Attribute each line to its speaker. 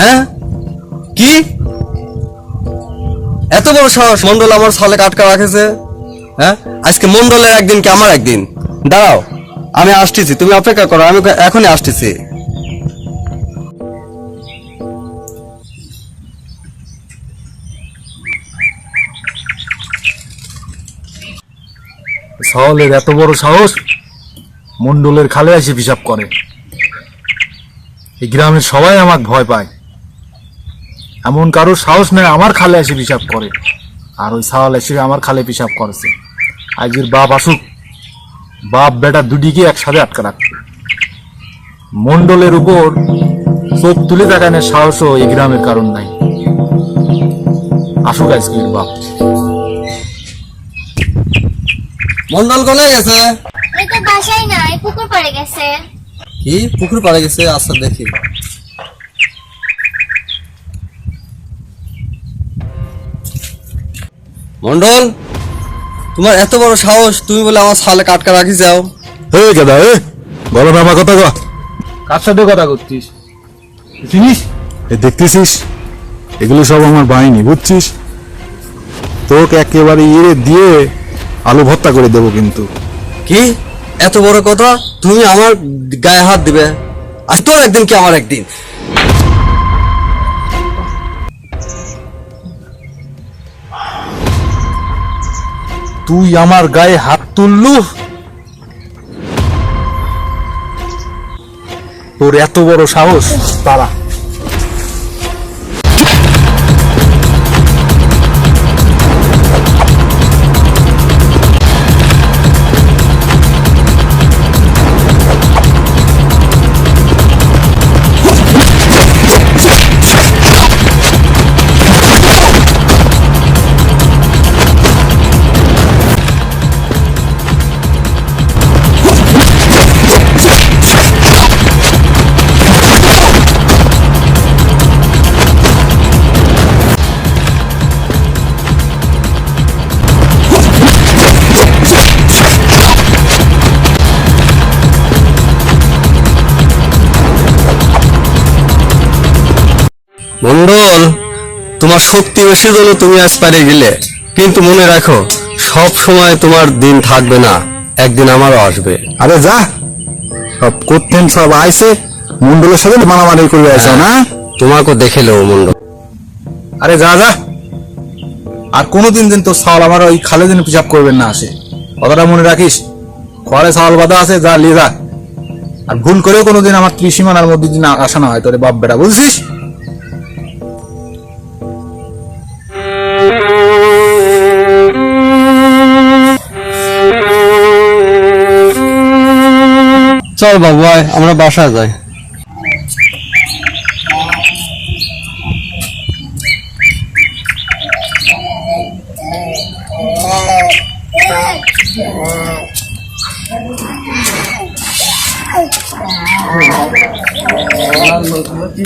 Speaker 1: হ্যাঁ? কি? এত বড় সাহস মন্ডল আমার সালে আটকা রাখেছে। হ্যাঁ? আজকে মন্ডলের একদিন কি আমার একদিন? দাঁড়াও, আমি আসতেছি, তুমি অপেক্ষা করো, আমি এখনই আসতেছি।
Speaker 2: সাহলের এত বড় সাহস মন্ডলের খালে এসে পিসাব করে। এই গ্রামের সবাই আমাকে ভয় পায়। এমন কারও সাহস নেই আমার খালে এসে পিসাব করে। আর ওই সাহল এসে আমার খালে পিসাব করেছে। আজকের বাপ আসুক বাপ বেটা দুদিকে একসাথে আটকা রাখবে। মন্ডলের উপর চোখ তুলে তাকানোর সাহসও এই গ্রামের কারণ নাই। আসুক আজকের বাপ।
Speaker 1: মন্ডল কোথায় গেছে?
Speaker 3: এই তো বাসায় নাই পুকুর পড়ে গেছে।
Speaker 1: কি? পুকুর পাড়ে গেছে? আচ্ছা দেখি। মন্ডল তোমার এত বড় সাহস তুমি বলে আমার সালে কাটকা রাখি যাও।
Speaker 2: হে গেদা এ বলো না আমার কথা কো কার সাথে কথা করছিস? চিনিস এ দেখতেছিস? এগুলো সব আমার বাহিনী বুঝছিস? তোকে একেবারে ইয়ে দিয়ে আলু ভর্তা করে দেবো কিন্তু।
Speaker 1: কি? এত বড় কথা? তুমি আমার গায়ে হাত দিবে? আজ তোর একদিন কি আমার একদিন?
Speaker 2: তুই আমার গায়ে হাত তুললু? তোর এত বড় সাহস তারা
Speaker 1: মন্ডল তোমার শক্তি বেশি হলো তুমি আজ পারে গেলে। কিন্তু মনে রাখো সব সময় তোমার দিন থাকবে না একদিন আমারও আসবে।
Speaker 2: আরে যা সব করতেন সব আইসে মন্ডলের সাথে মারামারি করে আসো না।
Speaker 1: তোমাকে দেখে লো মন্ডল।
Speaker 2: আরে যা যা। আর কোনোদিন দিন তো সাল আমার ওই খালে দিন পিসাব করবেন না আসে। কথাটা মনে রাখিস ঘরে সাল বাঁধা আছে যা লিয়ে যা। আর ভুল করেও কোনোদিন আমার ত্রিসীমানার মধ্যে দিন আসা না হয় তোরে বাপ বেটা বুঝছিস?
Speaker 1: চল বাবু আয় আমরা বাসা যাই কি